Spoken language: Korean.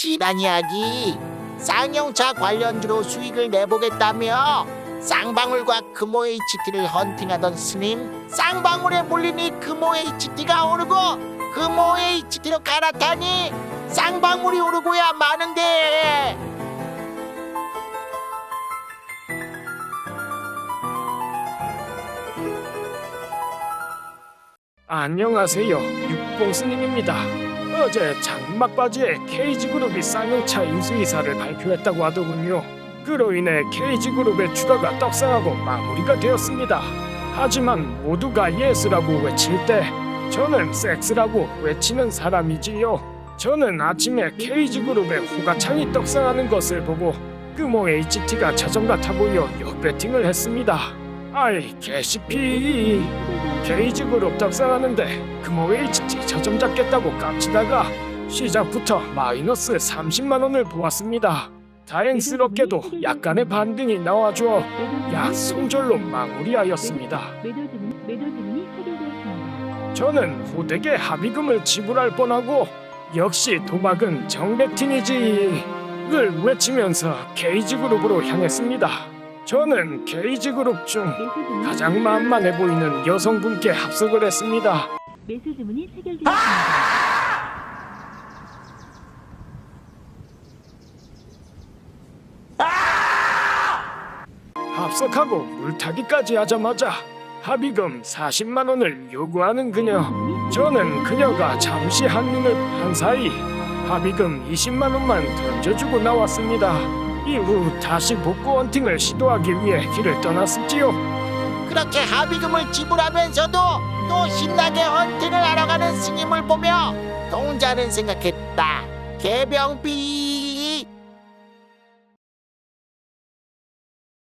지난 이야기 쌍용차 관련주로 수익을 내보겠다며 쌍방울과 금호 HT를 헌팅하던 스님 쌍방울에 물리니 금호 HT가 오르고 금호 HT로 갈아타니 쌍방울이 오르고야 마는데 안녕하세요. 육봉 스님입니다. 어제 장막 바지에 KG그룹이 쌍용차 인수이사를 발표했다고 하더군요. 그로 인해 KG그룹의 주가가 떡상하고 마무리가 되었습니다. 하지만 모두가 예스라고 외칠 때 저는 섹스라고 외치는 사람이지요. 저는 아침에 KG그룹의 호가창이 떡상하는 것을 보고 금호 HT가 자전거 타고 여 역배팅을 했습니다. 아이 개시피 게이지그룹 떡상하는데 금호 HT 저점 잡겠다고 깝치다가 시작부터 마이너스 30만 원을 보았습니다. 다행스럽게도 약간의 반등이 나와줘 약 손절로 마무리하였습니다. 저는 호되게 합의금을 지불할 뻔하고 역시 도박은 정배팅이지 를 외치면서 게이지그룹으로 향했습니다. 저는 게이지 그룹 중 매수 주문이 가장 만만해 보이는 여성분께 합석을 했습니다. 매수 주문이 체결되었습니다. 합석하고 물타기까지 하자마자 합의금 40만 원을 요구하는 그녀. 저는 그녀가 잠시 한눈을 판 사이 합의금 20만 원만 던져주고 나왔습니다. 이후 다시 복구 헌팅을 시도하기 위해 길을 떠났었지요. 그렇게 합의금을 지불하면서도 또 신나게 헌팅을 하러 가는 스님을 보며 동자는 생각했다 개병비